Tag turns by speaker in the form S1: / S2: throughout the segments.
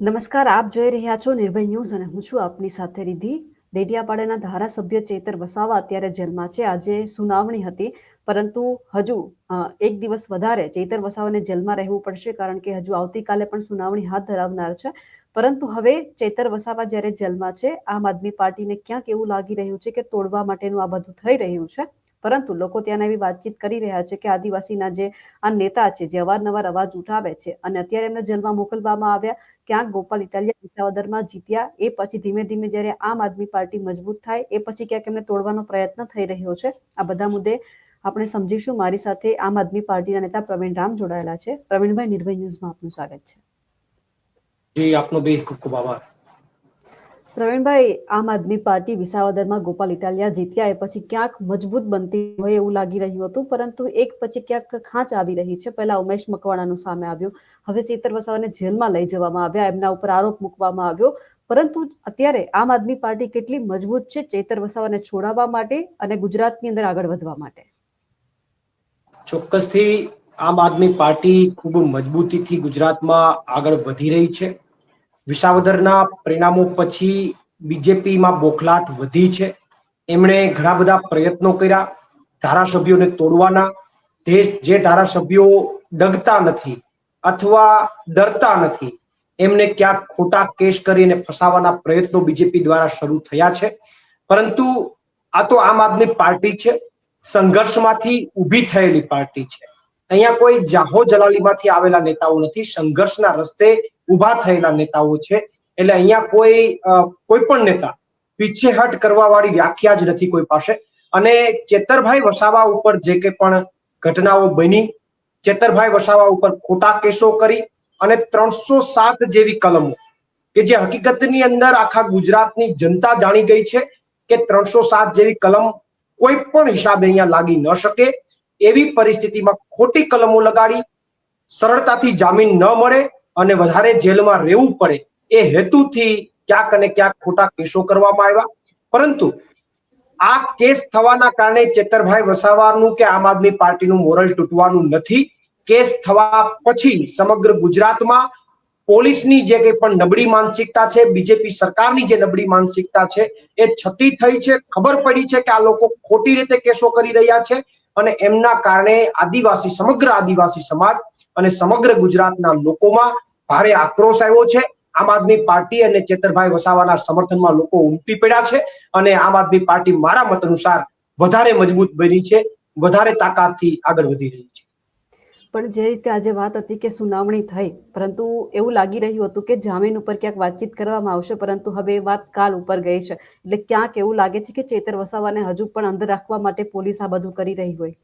S1: નમસ્કાર, આપ જોઈ રહ્યા છો નિર્ભય ન્યૂઝ અને હું છું આપની સાથે રિધિ ડેડિયાપાડાના ધારાસભ્ય ચેતર વસાવા અત્યારે જેલમાં છે. આજે સુનાવણી હતી, પરંતુ હજુ એક દિવસ વધારે ચેતર વસાવાને જેલમાં રહેવું પડશે કારણ કે હજુ આવતીકાલે પણ સુનાવણી હાથ ધરાવનાર છે. પરંતુ હવે ચેતર વસાવા જ્યારે જેલમાં છે, આમ આદમી પાર્ટીને ક્યાંક એવું લાગી રહ્યું છે કે તોડવા માટેનું આ બધું થઈ રહ્યું છે. પરંતુ લોકો ત્યાંના એવી વાતચીત કરી રહ્યા છે કે આદિવાસીના જે આ નેતા છે, જે અવારનવાર અવાજ ઉઠાવે છે અને અત્યારે એમને જેલમાં મોકલવામાં આવ્યા, ક્યાંક ગોપાલ ઇટાલિયા વિસાવદરમાં જીત્યા, એ પછી ધીમે ધીમે જ્યારે આમ આદમી પાર્ટી મજબૂત થાય, એ પછી ક્યાંક એમને તોડવાનો પ્રયત્ન થઈ રહ્યો છે. આ બધા મુદ્દે આપણે સમજીશું. મારી સાથે આમ આદમી પાર્ટીના નેતા પ્રવીણ રામ જોડાયેલા છે. પ્રવીણભાઈ, નિર્ભય ન્યૂઝમાં આપનું સ્વાગત છે.
S2: આપનો બે ખૂબ ખૂબ આભાર.
S1: પ્રવીણભાઈ, આમ આદમી પાર્ટી વિસાવદરમાં ગોપાલ ઇટાલિયા જીત્યા એ પછી ક્યાંક મજબૂત બનતી હોય એવું લાગી રહ્યું હતું, પરંતુ એક પછી ક્યાંક ખાંચ આવી રહી છે. પહેલા ઉમેશ મકવાણાનું સામે આવ્યું. હવે ચેતર વસાવાને જેલમાં લઈ જવામાં આવ્યા. એમના ઉપર આરોપ મૂકવામાં આવ્યો. પરંતુ અત્યારે આમ આદમી પાર્ટી કેટલી મજબૂત છે ચેતર વસાવાને છોડાવવા માટે અને ગુજરાતની અંદર આગળ વધવા માટે.
S2: ચોક્કસથી આમ આદમી પાર્ટી ખૂબ મજબૂતીથી ગુજરાતમાં આગળ વધી રહી છે. વિસાવદરના પરિણામો પછી બીજેપીમાં બોખલાટ વધી છે. એમણે ઘણા બધા પ્રયત્નો કર્યા, ધારાસભ્યોને તોડવાના. જે ધારાસભ્યો ડગતા નથી અથવા ડરતા નથી, એમને ક્યાંક ખોટા કેસ કરીને ફસાવાના પ્રયત્નો બીજેપી દ્વારા શરૂ થયા છે. પરંતુ આ તો આમ આદમી પાર્ટી છે. સંઘર્ષમાંથી ઊભી થયેલી પાર્ટી છે. અહીંયા કોઈ જાહો જલાલીમાંથી આવેલા નેતાઓ નથી, સંઘર્ષના રસ્તે ઊભા થયેલા નેતાઓ છે. એટલે અહીંયા કોઈ કોઈ પણ નેતા પીછેહટ કરવા વાળી વ્યાખ્યા જ નથી કોઈ પાસે. અને ચેતરભાઈ વસાવા ઉપર જે કે પણ ઘટનાઓ બની, ચેતરભાઈ વસાવા ઉપર ખોટા કેસો કરી અને ત્રણસો સાત જેવી કલમો કે જે હકીકતની અંદર આખા ગુજરાતની જનતા જાણી ગઈ છે કે ત્રણસો સાત જેવી કલમ કોઈ પણ હિસાબે અહીંયા લાગી ન શકે. એવી પરિસ્થિતિમાં ખોટી કલમો લગાડી, સરળતાથી જામીન ન મળે અને વધારે જેલમાં રહેવું પડે. એ હેતુથી ક્યાંક અને ક્યાંક ખોટા કેસો કરવામાં આવ્યા. પરંતુ આ કેસ થવાના કારણે ચેતરભાઈ વસાવાનું કે આમ આદમી પાર્ટીનું મોરલ તૂટવાનું નથી. કેસ થવા પછી સમગ્ર ગુજરાતમાં પોલીસની જે કંઈ પણ નબળી માનસિકતા છે, બીજેપી સરકારની જે નબળી માનસિકતા છે, એ છતી થઈ છે. ખબર પડી છે કે આ લોકો ખોટી રીતે કેસો કરી રહ્યા છે. અને એમના કારણે આદિવાસી, સમગ્ર આદિવાસી સમાજ અને સમગ્ર ગુજરાતના લોકોમાં ભારે આક્રોશ આવ્યો છે. આમ આદમી પાર્ટી અને ચેતરભાઈ વસાવાના સમર્થનમાં લોકો ઉમટી પડ્યા છે અને આમ આદમી પાર્ટી મારા મત અનુસાર વધારે મજબૂત બની છે. વધારે તાકાતથી આગળ વધી રહી છે.
S1: પણ જે રીતે આજે વાત હતી કે સુનાવણી થઈ, પરંતુ એવું લાગી રહ્યું હતું કે જામીન ઉપર ક્યાંક વાતચીત કરવામાં આવશે, પરંતુ હવે એ વાત કાલ ઉપર ગઈ છે. એટલે ક્યાંક એવું લાગે છે કે ચેતર વસાવાને હજુ પણ અંદર રાખવા માટે પોલીસ આ બધું કરી રહી હોય.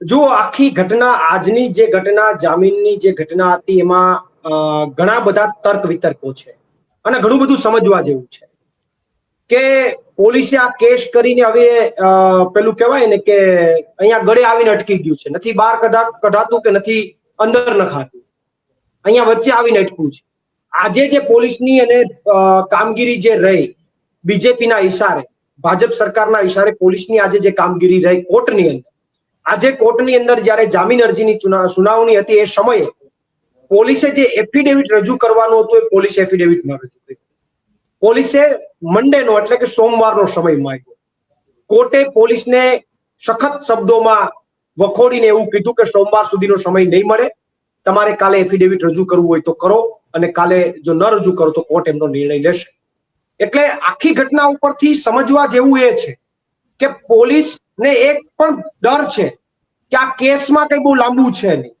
S2: જો આખી ઘટના, આજની જે ઘટના, જામીનની જે ઘટના હતી, એમાં ઘણા બધા તર્ક વિતર્કો છે. અને ઘણું બધું સમજવા જેવું છે. કે પોલીસે આ કેસ કરીને હવે પેલું કહેવાય ને કે અહીંયા ગળે આવીને અટકી ગયું છે. નથી બહાર કદા કઢાતું કે નથી અંદર નખાતું. અહીંયા વચ્ચે આવીને અટક્યું છે. આજે જે પોલીસની અને કામગીરી જે રહી, બીજેપીના ઈશારે, ભાજપ સરકારના ઈશારે પોલીસની આજે જે કામગીરી રહી કોર્ટની અંદર, આજે કોર્ટની અંદર જ્યારે જામીન અરજીની સુનાવણી હતી એ સમયે, પોલીસે જે એફિડેવિટ રજૂ કરવાનું હતું એ પોલીસ એફિડેવિટ રજૂ કર્યું. પોલીસે મંડેનો એટલે કે સોમવારનો સમય માંગ્યો. કોર્ટે પોલીસને સખત શબ્દોમાં વખોડીને એવું કીધું કે સોમવાર સુધીનો સમય નહીં મળે. તમારે કાલે એફિડેવિટ રજૂ કરવું હોય તો કરો અને કાલે જો ન રજૂ કરો તો કોર્ટ એમનો નિર્ણય લેશે. એટલે આખી ઘટના ઉપરથી સમજવા જેવું એ છે કે પોલીસને એક પણ ડર છે કે આ કેસમાં કઈ બહુ લાંબુ છે નહીં.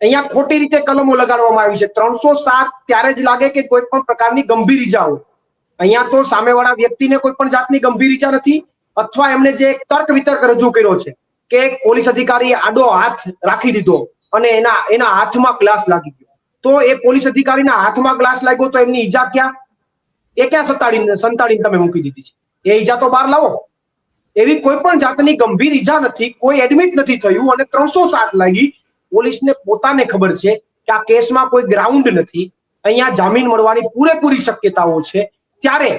S2: અહીંયા ખોટી રીતે કલમો લગાડવામાં આવી છે. ત્રણસો સાત ત્યારે જ લાગે કે કોઈ પણ પ્રકારની ગંભીર ઇજા હોય અહીંયા તો સામેવાળા વ્યક્તિને કોઈ પણ જાતની ગંભીર ઈજા નથી, અથવા એમને જે તર્ક વિતર્ક રજૂ કર્યો છે કે પોલીસ અધિકારીએ આડો હાથ રાખી દીધો અને એના એના હાથમાં ગ્લાસ લાગી ગયો. તો એ પોલીસ અધિકારીના હાથમાં ગ્લાસ લાગ્યો તો એમની ઈજા ક્યાં? એ ક્યાં સંતાડીને સંતાડીને તમે મૂકી દીધી છે? એ ઈજા તો બહાર લાવો. એવી કોઈ પણ જાતની ગંભીર ઈજા નથી, કોઈ એડમિટ નથી થયું અને ત્રણસો સાત લાગી પોલીસને પોતાને ખબર છે કે આ કેસમાં કોઈ ગ્રાઉન્ડ નથી. અહીંયા જામીન મળવાની પૂરેપૂરી શક્યતાઓ છે. ત્યારે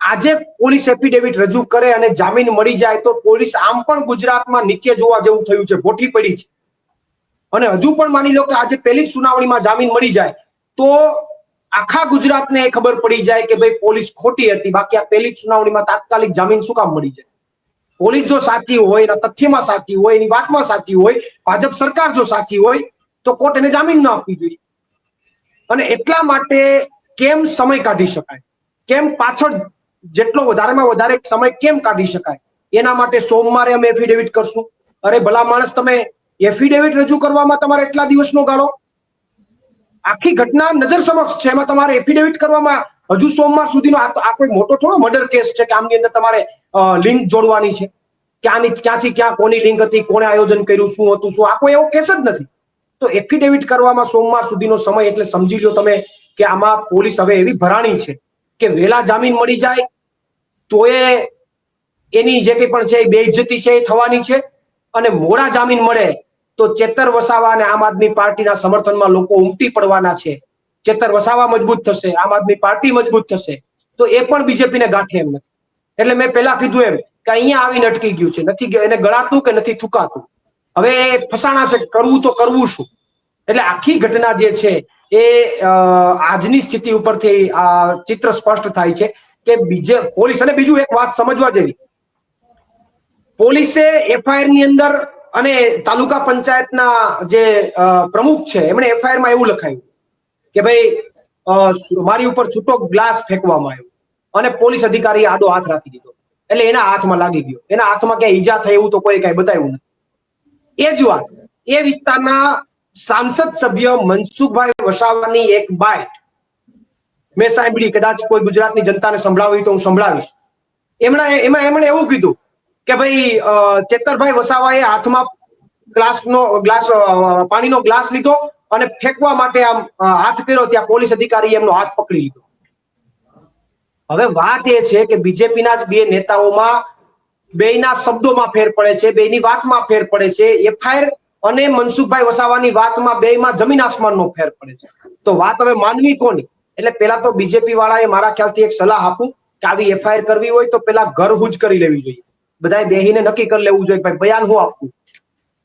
S2: આજે પોલીસ એફિડેવિટ રજૂ કરે અને જામીન મળી જાય તો પોલીસ આમ પણ ગુજરાતમાં નીચે જોવા જેવું થયું છે ભોઠી પડી છે. અને હજુ પણ માની લો કે આજે પહેલી જ સુનાવણીમાં જામીન મળી જાય તો આખા ગુજરાતને એ ખબર પડી જાય કે ભાઈ પોલીસ ખોટી હતી. બાકી આ પહેલી જ સુનાવણીમાં તાત્કાલિક જામીન શું કામ મળી જાય? પોલીસ જો સાચી હોય, એના તથ્યમાં સાચી હોય, એની વાતમાં સાચી હોય, ભાજપ સરકાર જો સાચી હોય, તો કોર્ટ એને જામીન ન આપવી જોઈએ. અને એટલા માટે કેમ સમય કાઢી શકાય? કેમ પાછળ જેટલો વધારેમાં વધારે સમય કેમ કાઢી શકાય? એના માટે સોમવારે અમે એફિડેવિટ કરશું. અરે ભલા માણસ, તમે એફિડેવિટ રજૂ કરવામાં તમારે એટલા દિવસનો ગાળો? આખી ઘટના નજર સમક્ષ છે. એમાં તમારે એફિડેવિટ કરવામાં હજુ સોમવાર સુધીનો આ કોઈ મોટો થોડો મર્ડર કેસ છે કે આમની અંદર તમારે લિંક જોડવાની છે? ક્યાંની ક્યાંથી ક્યાં કોની લિંક હતી, કોણે આયોજન કર્યું, શું હતું, શું? આ કોઈ એવો કેસ જ નથી. તો એફિડેવિટ કરવામાં સોમવાર સુધીનો સમય એટલે સમજી લો તમે કે આમાં પોલીસ હવે એવી ભરાણી છે. કે વેલા જામીન મળી જાય તો એ એની જે કંઈ પણ છે એ બેઇજ્જતી છે એ થવાની છે. અને મોડા જામીન મળે તો ચેતર વસાવા અને આમ આદમી પાર્ટીના સમર્થનમાં લોકો ઉમટી પડવાના છે. ચેતર વસાવા મજબૂત થશે, આમ આદમી પાર્ટી મજબૂત થશે. તો એ પણ બીજેપીને ગાંઠે એમ નથી. એટલે મેં પહેલા કીધું એમ કે અહીંયા આવીને અટકી ગયું છે. નથી એને ગળાતું કે નથી થૂકાતું? હવે એ ફસાણા છે કરવું તો કરવું શું? એટલે આખી ઘટના જે છે એ આજની સ્થિતિ ઉપરથી આ ચિત્ર સ્પષ્ટ થાય છે કે બીજે પોલીસ અને બીજું એક વાત સમજવા જેવી. પોલીસે એફઆઈઆરની અંદર અને તાલુકા પંચાયતના જે પ્રમુખ છે, એમણે એફઆઈઆરમાં એવું લખાયું કે ભાઈ મારી ઉપર છૂટો ગ્લાસ ફેંકવામાં આવ્યો અને પોલીસ અધિકારીએ આડો હાથ રાખી દીધો. એટલે એના હાથમાં લાગી ગયો. એના હાથમાં ક્યાંય ઈજા થઈ એવું તો કોઈ કઈ બતાવ્યું નથી. એ જ વાત. એ વિસ્તારના સાંસદ સભ્ય મનસુખભાઈ વસાવાની એક બાઇટ મેં સાંભળી કદાચ કોઈ ગુજરાતની જનતાને સંભળાવી તો હું સંભળાવીશ. એમણે એમાં એમણે એવું કીધું કે ભાઈ ચેતરભાઈ વસાવાએ હાથમાં ગ્લાસનો ગ્લાસ પાણીનો ગ્લાસ લીધો અને ફેંકવા માટે આમ હાથ કર્યો ત્યાં પોલીસ અધિકારીએ એમનો હાથ પકડી લીધો. હવે વાત એ છે કે બીજેપીના જ બે નેતાઓમાં બેયના શબ્દોમાં ફેર પડે છે, બેયની વાતમાં ફેર પડે છે. એફઆઈઆર અને મનસુખભાઈ વસાવાની વાતમાં બેયમાં જમીન આસમાનનો ફેર પડે છે. તો વાત હવે માનવી કોની? એટલે પેલા તો બીજેપી વાળાએ મારા ખ્યાલથી એક સલાહ આપું કે આવી એફઆઈઆર કરવી હોય તો પેલા ઘર હુજ કરી લેવી જોઈએ. બધાએ બેહીને નક્કી કરી લેવું જોઈએ ભાઈ બયાન હું આપવું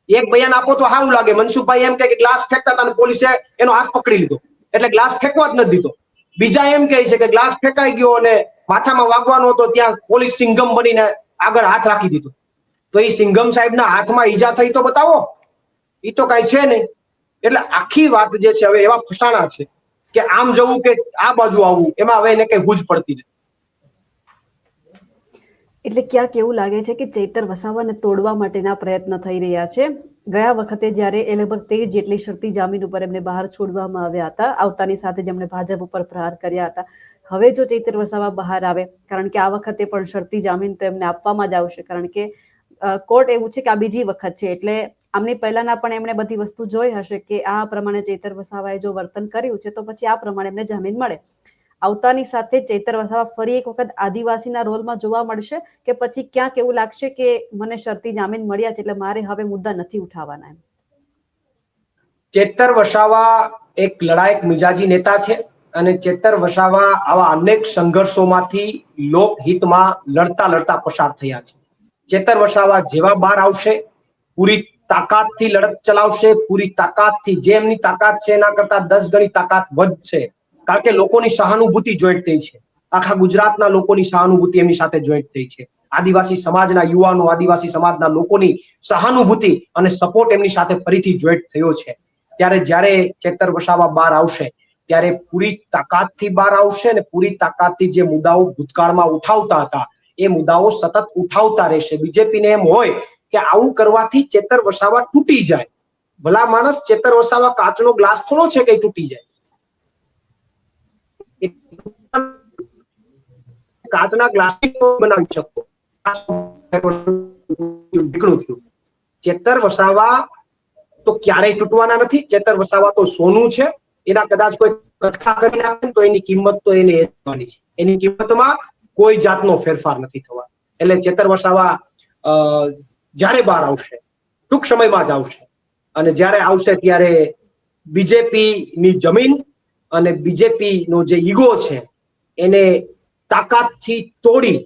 S2: એક બયાન આપો તો સારું લાગે. મનસુખભાઈ એમ કે ગ્લાસ ફેંકતા હતા પોલીસે એનો હાથ પકડી લીધો. એટલે ગ્લાસ ફેંકવા જ નથી દીધો. બીજા એમ કહે છે કે ગ્લાસ ફેંકાઈ ગયો અને માથામાં વાગવાનો હતો ત્યાં પોલીસ સિંગમ બનીને આગળ હાથ રાખી દીધો. તો એ સિંઘમ સાહેબના હાથમાં ઈજા થઈ તો બતાવો. એ તો કઈ છે નહીં. એટલે આખી વાત જે છે હવે એવા ફસાણા છે કે આમ જવું કે આ બાજુ આવવું, એમાં હવે એને કઈ હુજ પડતી નથી.
S1: એટલે ક્યાંક એવું લાગે છે કે ચૈતર વસાવાને તોડવા માટેના પ્રયત્ન થઈ રહ્યા છે. ગયા વખતે જ્યારે એ લગભગ તેર જેટલી શક્તિ જામીન ઉપર એમને બહાર છોડવામાં આવ્યા હતા, આવતાની સાથે જેમણે ભાજપ ઉપર પ્રહાર કર્યા હતા. હવે જો ચૈતર વસાવા બહાર આવે, કારણ કે આ વખતે પણ શરતી જામીન તો એમને આપવામાં જ આવશે, કારણ કે કોર્ટ એવું છે કે આ બીજી વખત છે, એટલે આમની પહેલાના પણ એમણે બધી વસ્તુ જોઈ હશે કે આ પ્રમાણે ચેતર વસાવાએ જો વર્તન કર્યું છે, તો પછી આ પ્રમાણે એમને જામીન મળે. આવતાની સાથે ચેતર વસાવા ફરી એક વખત આદિવાસીના રોલમાં જોવા મળશે કે પછી ક્યાંક એવું લાગશે કે મને શરતી જામીન મળ્યા છે એટલે મારે હવે મુદ્દા નથી ઉઠાવવાના એમ.
S2: ચેતર વસાવા એક લડાયક મિજાજી નેતા છે અને ચેતર વસાવા આવા અનેક સંઘર્ષોમાંથી લોકહિતમાં લડતા લડતા પસાર થયા છે. ચેતર વસાવા જેવા બહાર આવશે, પૂરી તાકાતથી લડત ચલાવશે, પૂરી તાકાતથી, જે એમની તાકાત છે એના કરતા દસ ગણી તાકાત વધશે કારણ કે લોકોની સહાનુભૂતિ જોઈન્ટ થઈ છે. આખા ગુજરાતના લોકોની સહાનુભૂતિ એમની સાથે જોઈન્ટ થઈ છે. આદિવાસી સમાજના યુવાનો, આદિવાસી સમાજના લોકોની સહાનુભૂતિ અને સપોર્ટ એમની સાથે ફરીથી જોઈન્ટ થયો છે. ત્યારે જ્યારે ચેતર વસાવા બહાર આવશે, ત્યારે પૂરી તાકાતથી બહાર આવશે અને પૂરી તાકાતથી જે મુદ્દાઓ ભૂતકાળમાં ઉઠાવતા હતા, એ મુદ્દાઓ સતત ઉઠાવતા રહેશે. બીજેપીને એમ હોય કે આવું કરવાથી ચેતર વસાવા તૂટી જાય. ભલા માણસ ચેતર વસાવા કાચનો ગ્લાસ થોડો છે કે તૂટી જાય? કાચના ગ્લાસ બનાવી શકો. થયું. ચેતર વસાવા તો ક્યારેય તૂટવાના નથી. ચેતર વસાવા તો સોનું છે. એના કદાચ કોઈ કટકા કરી નાખે તો એની કિંમત તો એને થવાની છે. એની કિંમતમાં કોઈ જાતનો ફેરફાર નથી થવા એટલે ચેતર વસાવા જ્યારે બહાર આવશે, ટૂંક સમયમાં જ આવશે. અને જ્યારે આવશે ત્યારે બીજેપી ની જમીન અને બીજેપી નો જે ઈગો છે, એને તાકાતથી તોડી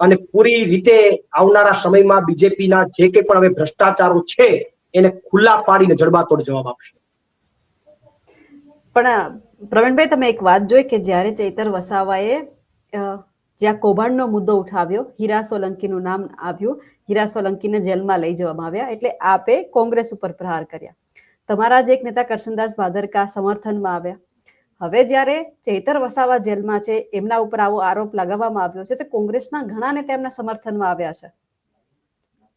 S2: અને પૂરી રીતે આવનારા સમયમાં બીજેપીના જે કંઈ પણ હવે ભ્રષ્ટાચારો છે, એને ખુલ્લા પાડીને જડબાતોડ જવાબ આપશે.
S1: પણ પ્રવીણભાઈ, તમે એક વાત જોઈ કે જ્યારે ચૈતર વસાવાએ જ્યાં કૌભાંડનો મુદ્દો ઉઠાવ્યો, હીરા સોલંકીનું નામ આવ્યું હીરા સોલંકીને જેલમાં લઈ જવામાં આવ્યા એટલે આપે કોંગ્રેસ ઉપર પ્રહાર કર્યા. તમારા જ એક નેતા કરશનદાસ ભાદરકા સમર્થનમાં આવ્યા. હવે જ્યારે ચૈતર વસાવા જેલમાં છે એમના ઉપર આવો આરોપ લગાવવામાં આવ્યો છે તો કોંગ્રેસના ઘણા નેતા એમના સમર્થનમાં આવ્યા છે.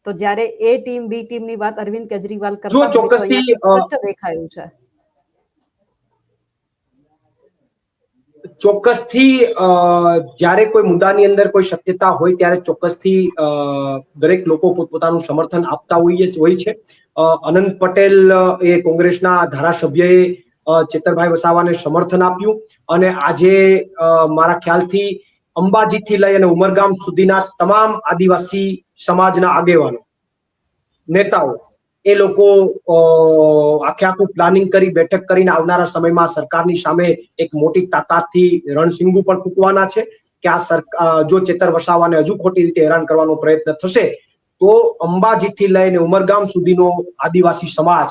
S1: તો જ્યારે એ ટીમ બી ટીમની વાત અરવિંદ કેજરીવાલ કરતા સ્પષ્ટ દેખાયું છે.
S2: ચોક્કસથી જ્યારે કોઈ મુદ્દાની અંદર કોઈ શક્યતા હોય ત્યારે ચોક્કસથી દરેક લોકો પોતપોતાનું સમર્થન આપતા હોઈએ હોય છે. અનંત પટેલ એ કોંગ્રેસના ધારાસભ્યએ ચેતરભાઈ વસાવાને સમર્થન આપ્યું અને આજે મારા ખ્યાલથી અંબાજીથી લઈ અને ઉમરગામ સુધીના તમામ આદિવાસી સમાજના આગેવાનો, નેતાઓ એ લોકો આખે આખું પ્લાનિંગ કરી, બેઠક કરીને આવનારા સમયમાં સરકારની સામે એક મોટી તાકાતથી રણસિંગુ પણ ફૂંકવાના છે કે આ સરકાર જો ચેતર વસાવાને હજુ ખોટી રીતે હેરાન કરવાનો પ્રયત્ન થશે, તો અંબાજીથી લઈને ઉમરગામ સુધીનો આદિવાસી સમાજ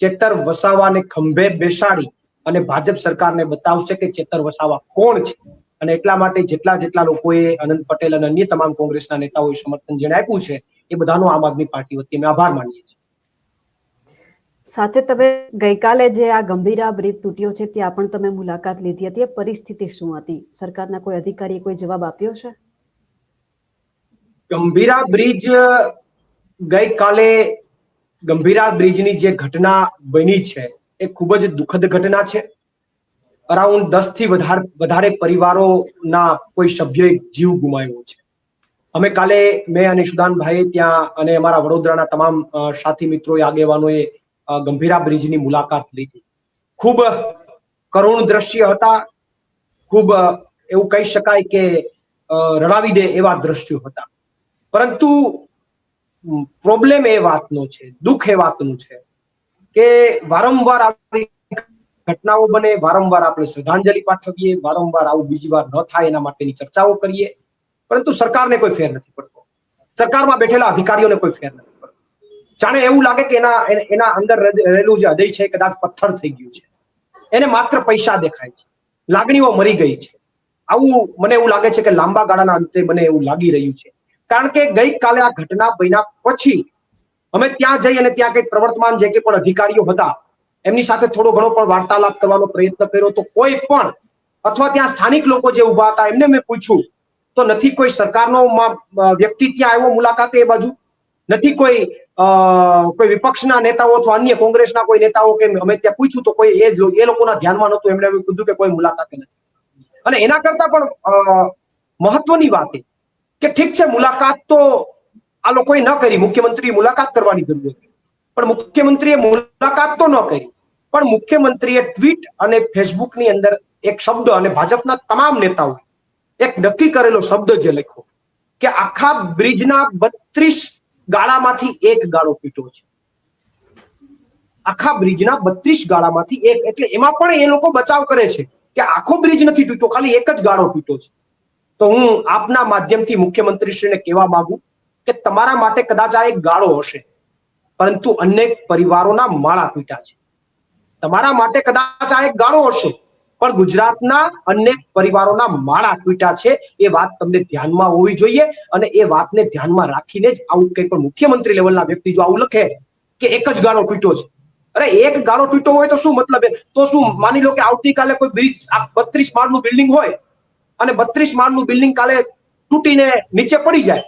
S2: ચેતર વસાવાને ખંભે બેસાડી અને ભાજપ સરકારને બતાવશે કે ચેતર વસાવા કોણ છે? અને એટલા માટે જેટલા જેટલા લોકોએ અનંત પટેલ અને અન્ય તમામ કોંગ્રેસના નેતાઓએ સમર્થન જેને આપ્યું છે, એ બધાનો આમ આદમી પાર્ટી વતી અમે આભાર માનીએ છીએ.
S1: સાથે તમે ગઈકાલે જે આ ગંભીરા બ્રિજ તૂટ્યો છે, ત્યાં પણ તમે મુલાકાત લીધી હતી. પરિસ્થિતિ શું હતી? સરકારના કોઈ અધિકારીએ કોઈ જવાબ આપ્યો છે?
S2: ગંભીરા બ્રિજ, ગઈકાલે ગંભીરા બ્રિજની જે ઘટના બની છે, એ ખૂબ જ દુઃખદ ઘટના છે. અરાઉન્ડ દસથી વધારે પરિવારોના કોઈ સભ્યએ જીવ ગુમાવ્યો છે. અમે કાલે મેં અને સુદાનભાઈ ત્યાં અને અમારા વડોદરાના તમામ સાથી મિત્રો આગેવાનોએ ગંભીરા બ્રિજની મુલાકાત લીધી. ખૂબ કરુણ દ્રશ્ય હતા. ખૂબ એવું કહી શકાય કે રડાવી દે એવા દ્રશ્યો હતા. પરંતુ પ્રોબ્લેમ એ વાતનો છે, દુઃખ એ વાતનું છે કે વારંવાર આવી ઘટનાઓ બને, વારંવાર આપણે શ્રદ્ધાંજલિ પાઠવીએ, વારંવાર આવું બીજી વાર ન થાય એના માટેની ચર્ચાઓ કરીએ. પરંતુ સરકારને કોઈ ફેર નથી પડતો. સરકારમાં બેઠેલા અધિકારીઓને કોઈ ફેર નથી જાણે એવું લાગે કે એના એના અંદર રહેલું જે હૃદય છે કદાચ પથ્થર થઈ ગયું છે. એને માત્ર પૈસા દેખાય છે. લાગણીઓ મરી ગઈ છે. આવું મને એવું લાગે છે કે લાંબા ગાળાના અંતે મને એવું લાગી રહ્યું છે. કારણ કે ગઈકાલે આ ઘટના બન્યા પછી અમે ત્યાં જઈ અને ત્યાં કંઈક પ્રવર્તમાન જે કે પણ અધિકારીઓ હતા, એમની સાથે થોડો ઘણો પણ વાર્તાલાપ કરવાનો પ્રયત્ન કર્યો તો કોઈ પણ અથવા ત્યાં સ્થાનિક લોકો જે ઊભા હતા, એમને મેં પૂછ્યું, તો નથી કોઈ સરકારનો વ્યક્તિ ત્યાં આવ્યો મુલાકાતે એ બાજુ? નથી કોઈ કોઈ વિપક્ષના નેતાઓ અથવા અન્ય કોંગ્રેસના કોઈ નેતાઓ કે અમે ત્યાં પૂછ્યું તો કોઈ એ લોકોના ધ્યાનમાં નહોતું. એમણે કીધું કે કોઈ મુલાકાત નથી. અને એના કરતા પણ મહત્વની વાત એ કે ઠીક છે, મુલાકાત તો આ લોકોએ ન કરી. મુખ્યમંત્રીએ મુલાકાત કરવાની જરૂર હતી. પણ મુખ્યમંત્રીએ મુલાકાત તો ન કરી. પણ મુખ્યમંત્રીએ ટ્વીટ અને ફેસબુકની અંદર એક શબ્દ અને ભાજપના તમામ નેતાઓ એક નક્કી કરેલો શબ્દ જે લખ્યો કે આખા બ્રિજના બત્રીસ ગાળામાંથી એક ગાળો પીટો છે. આખા બ્રિજના બત્રીસ ગાળામાંથી એક, એટલે એમાં પણ એ લોકો બચાવ કરે છે કે આખો બ્રિજ નથી તૂટ્યો, ખાલી એક જ ગાળો પીટો છે. તો હું આપના માધ્યમથી મુખ્યમંત્રીશ્રીને કહેવા માંગુ કે તમારા માટે કદાચ આ એક ગાળો હશે, પરંતુ અનેક પરિવારોના માળા પીટા છે. તમારા માટે કદાચ આ એક ગાળો હશે પણ ગુજરાતના અન્ય પરિવારોના માળા તૂટ્યા છે. એ વાત તમને ધ્યાનમાં હોવી જોઈએ અને એ વાતને ધ્યાનમાં રાખીને જ આવું કંઈ પણ મુખ્યમંત્રી લેવલના વ્યક્તિ જો આવું લખે કે એક જ ગાળો તૂટ્યો છે. અરે એક ગાળો તૂટ્યો હોય તો શું મતલબ? તો શું માની લો કે આવતીકાલે કોઈ બ્રિજ બત્રીસ માળનું બિલ્ડિંગ હોય અને બત્રીસ માળનું બિલ્ડિંગ કાલે તૂટીને નીચે પડી જાય,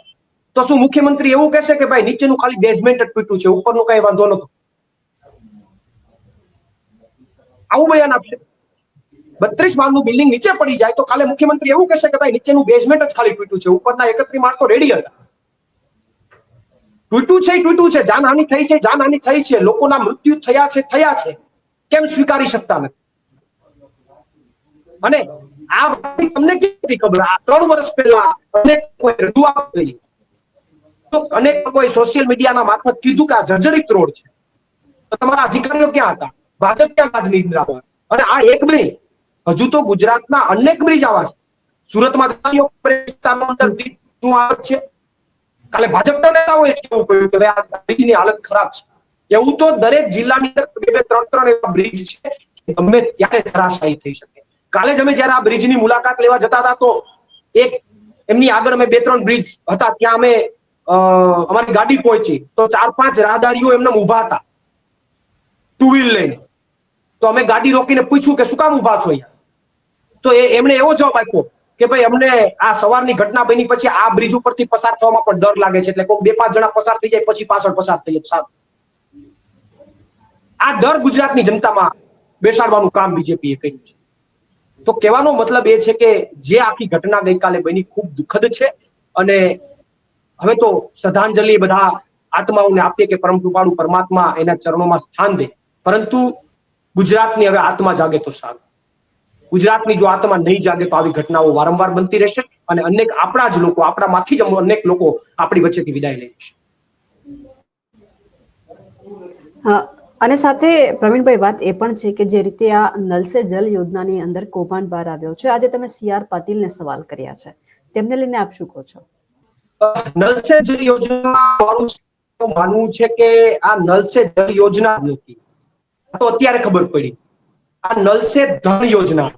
S2: તો શું મુખ્યમંત્રી એવું કહેશે કે ભાઈ નીચેનું ખાલી બેઝમેન્ટ જ તૂટ્યું છે, ઉપરનું કઈ વાંધો નતો આવું બયાન આપશે. બત્રીસ માળનું બિલ્ડિંગ નીચે પડી જાય તો કાલે મુખ્યમંત્રી એવું કહેશે કે ભાઈ નીચેનું બેઝમેન્ટ જ ખાલી તૂટ્યું છે, ઉપરના એકત્રી માળ તો રેડી હતા. તૂટ્યું છે તૂટ્યું છે, જાનહાનિ થઈ છે, જાનહાનિ થઈ છે, લોકોના મૃત્યુ થયા છે થયા છે. કેમ સ્વીકારી શકતા નથી? અને આ તમને કેવી ખબર? આ ત્રણ વર્ષ પહેલા અનેક લોકોએ રજૂઆત કરી. તો અનેક લોકોએ સોશિયલ મીડિયાના મારફત કીધું કે આ જર્જરિત રોડ છે. તો તમારા અધિકારીઓ ક્યાં હતા? ભાજપ ક્યાં કાઢ નિદ્રામાં અને આ એક બ્રિજ હજુ તો ગુજરાતના અનેક બ્રિજ આવા છે. સુરતમાં બ્રિજ છે? કાલે ભાજપના નેતાઓ એવું કહ્યું કે આ આ બ્રિજની હાલત ખરાબ છે. એવું તો દરેક જિલ્લાની અંદર બે બે ત્રણ ત્રણ એવા બ્રિજ છે ગમે ત્યારે ધરાશાયી થઈ શકે. કાલે જ અમે જયારે આ બ્રિજની મુલાકાત લેવા જતા હતા તો એક એમની આગળ અમે બે ત્રણ બ્રિજ હતા, ત્યાં અમે અમારી ગાડી પહોંચી. તો ચાર પાંચ રાહદારીઓ એમને ઊભા હતા. ટુ વ્હીલ લઈને. તો અમે ગાડી રોકીને પૂછ્યું કે શું કામ ઊભા છો અહીંયા? તો એ એમણે એવો જવાબ આપ્યો કે ભાઈ, અમને આ સવારની ઘટના બની પછી આ બ્રિજ ઉપરથી પસાર થવામાં પણ ડર લાગે છે. એટલે કોઈ બે પાંચ જણા પસાર થઈ જાય, પછી પાછળ પસાર થઈ જાય. સારું. આ ડર ગુજરાતની જનતામાં બેસાડવાનું કામ બીજેપીએ કર્યું છે. તો કહેવાનો મતલબ એ છે કે જે આખી ઘટના ગઈકાલે બની ખૂબ દુઃખદ છે અને હવે તો શ્રદ્ધાંજલિ બધા આત્માઓને આપીએ કે પરમ કૃપાળુ પરમાત્મા એના ચરણોમાં સ્થાન દે. પરંતુ ગુજરાતની હવે આત્મા જાગે તો સારું. ગુજરાતની જો આત્મા નહીં જાગે તો આવી ઘટનાઓ વારંવાર બનતી રહેશે અને અનેક આપણા જ લોકો આપણામાંથી જ અનેક લોકો આપણી વચ્ચેથી વિદાય લે છે.
S1: અને સાથે પ્રવીણભાઈ વાત એ પણ છે કે જે રીતે આ નલ સે જલ યોજનાની અંદર કૌભાંડ બહાર આવ્યો છે આજે તમે સી આર પાટીલને સવાલ કર્યા છે. તેમને લઈને આપ શું કહો છો?
S2: નલ સે જલ યોજના મારું માનવું છે કે આ નલ સે જલ યોજના નથી. તો અત્યારે ખબર પડી. આ નલ સે ધન યોજના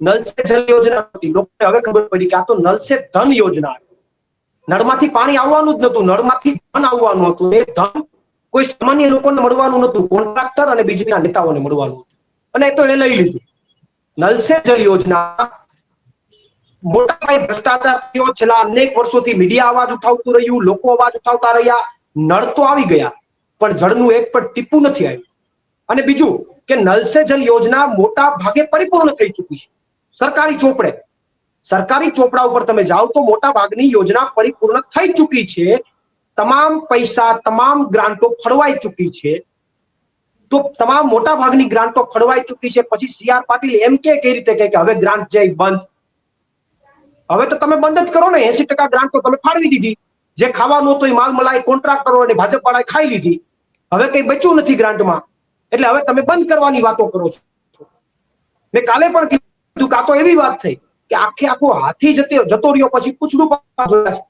S2: નલ જલ યોજના હતી. લોકોને હવે ખબર પડી કે આ તો નલ ધન યોજના નળમાંથી પાણી આવવાનું જ નતું નળમાંથી ધન આવવાનું હતું. એ ધન કોઈ સામાન્ય લોકોને મળવાનું નતું કોન્ટ્રાક્ટર અને બીજેપીના નેતાઓને મળવાનું હતું. અને એ તો એને લઈ લીધું. નલ જલ યોજના મોટા પાયે ભ્રષ્ટાચાર થયો. છેલ્લા અનેક વર્ષોથી મીડિયા અવાજ ઉઠાવતું રહ્યું. લોકો અવાજ ઉઠાવતા રહ્યા. નળ તો આવી ગયા, પણ જળનું એક પણ ટીપું નથી આવ્યું. અને બીજું કે નલ જલ યોજના મોટા ભાગે પરિપૂર્ણ થઈ ચૂકી છે. સરકારી ચોપડે. સરકારી ચોપડા ઉપર તમે જાઓ તો મોટા ભાગની યોજના પરિપૂર્ણ થઈ ચૂકી છે. તમામ પૈસા, તમામ ગ્રાન્ટો ફળવાઈ ચૂકી છે. તો તમામ મોટા ભાગની ગ્રાન્ટો ફળવાઈ ચૂકી છે. પછી સી આર પાટીલ એમ કે કઈ રીતે કે હવે ગ્રાન્ટ જાય બંધ. હવે તો તમે બંધ જ કરો ને. એસી ટકા ગ્રાન્ટ તો તમે ફાળવી દીધી. જે ખાવાનું હતું એ માલ મલાઈ કોન્ટ્રાક્ટરો અને ભાજપ વાળાએ ખાઈ લીધી. હવે કઈ બચ્યું નથી ગ્રાન્ટમાં. એટલે હવે તમે બંધ કરવાની વાતો કરો છો. મેં કાલે પણ કીધું કાં તો એવી વાત થઈ કે આખે આખો હાથી જતો જતો રહ્યો, પછી પૂછડું છે.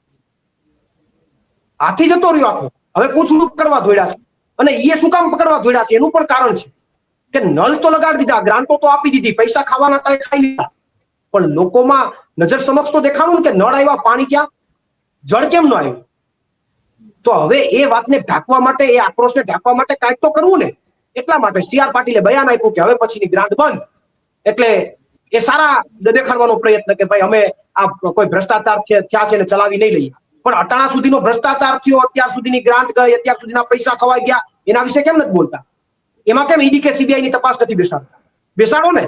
S2: હાથી જતો રહ્યો આખો. હવે પૂછડું પકડવા ધોયા છે. અને એ શું કામ પકડવા ધોયા છે? એનું પણ કારણ છે કે નળ તો લગાડી દીધા, ગ્રાન્ટો તો આપી દીધી, પૈસા ખાવાના હતા ખાઈ લીધા. પણ લોકોમાં નજર સમક્ષ તો દેખાણું કે નળ આવ્યા પાણી ક્યાં? જળ કેમ ન આવ્યું તો હવે એ વાતને ઢાંકવા માટે, એ આક્રોશને ઢાંકવા માટે કાંઈક તો કરવું ને. એટલા માટે સી આર પાટીલે બયાન આપ્યું કે હવે પછીની ગ્રાન્ટ બંધ. એટલે એ સારા દેખાડવાનો પ્રયત્ન કે ભાઈ અમે આ કોઈ ભ્રષ્ટાચાર થયા છે ચલાવી નહીં લઈએ. પણ અટાણા સુધીનો ભ્રષ્ટાચાર થયો, અત્યાર સુધીની ગ્રાન્ટ ગઈ, અત્યાર સુધીના પૈસા ખવાઈ ગયા, એના વિશે કેમ નથી બોલતા? એમાં કેમ ઈડી કે સીબીઆઈ ની તપાસ નથી બેસાડતા? બેસાડો ને.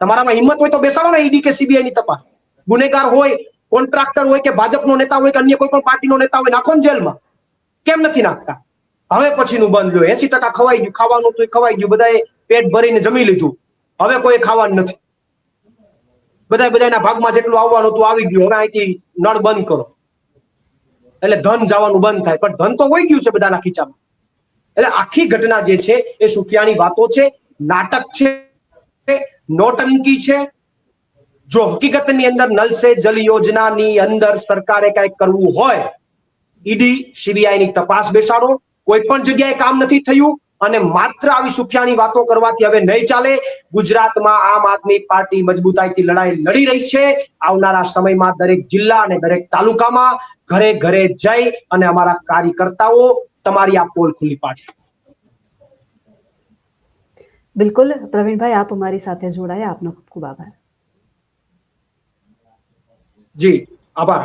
S2: તમારામાં હિંમત હોય તો બેસાડો ને ઈડી કે સીબીઆઈ ની તપાસ. ગુનેગાર હોય, કોન્ટ્રાક્ટર હોય કે ભાજપનો નેતા હોય કે અન્ય કોઈ પણ પાર્ટીનો નેતા હોય, નાખો ને જેલમાં. કેમ નથી નાખતા? હવે પછીનું બંધ જો એસી ટકા ખવાઈ ગયું, ખાવાનું તો ખવાઈ ગયું, બધાએ પેટ ભરીને જમી લીધું. હવે કોઈ ખાવાનું નથી. બધા બધાના ભાગમાં જેટલું આવવાનું હતું આવી ગયું. હવે અહીંથી નળ બંધ કરો. એટલે ધન જવાનું બંધ થાય. પણ ધન તો હોય ગયું છે બધાના ખીચામાં એટલે આખી ઘટના જે છે એ સુફિયાની વાતો છે, નાટક છે, નોટંકી છે. જો હકીકતની અંદર નલ સે જલ યોજનાની અંદર સરકારે કંઈક કરવું હોય, ઈડી સીબીઆઈ ની તપાસ બેસાડો. કોઈ પણ જગ્યાએ કામ નથી થયું. અને માત્ર આવી સુફિયાની વાતો કરવાથી હવે નહીં ચાલે. ગુજરાતમાં આમ આદમી પાર્ટી મજબૂતાઈથી લડાઈ લડી રહી છે. આવનારા સમયમાં દરેક જિલ્લા અને દરેક તાલુકામાં ઘરે ઘરે જઈ અને અમારા કાર્યકર્તાઓ તમારી આ પોલ ખુલ્લી પાડે.
S1: બિલકુલ. પ્રવીણભાઈ આપ અમારી સાથે જોડાયા. આપનો ખૂબ ખૂબ આભાર.
S2: જી આભાર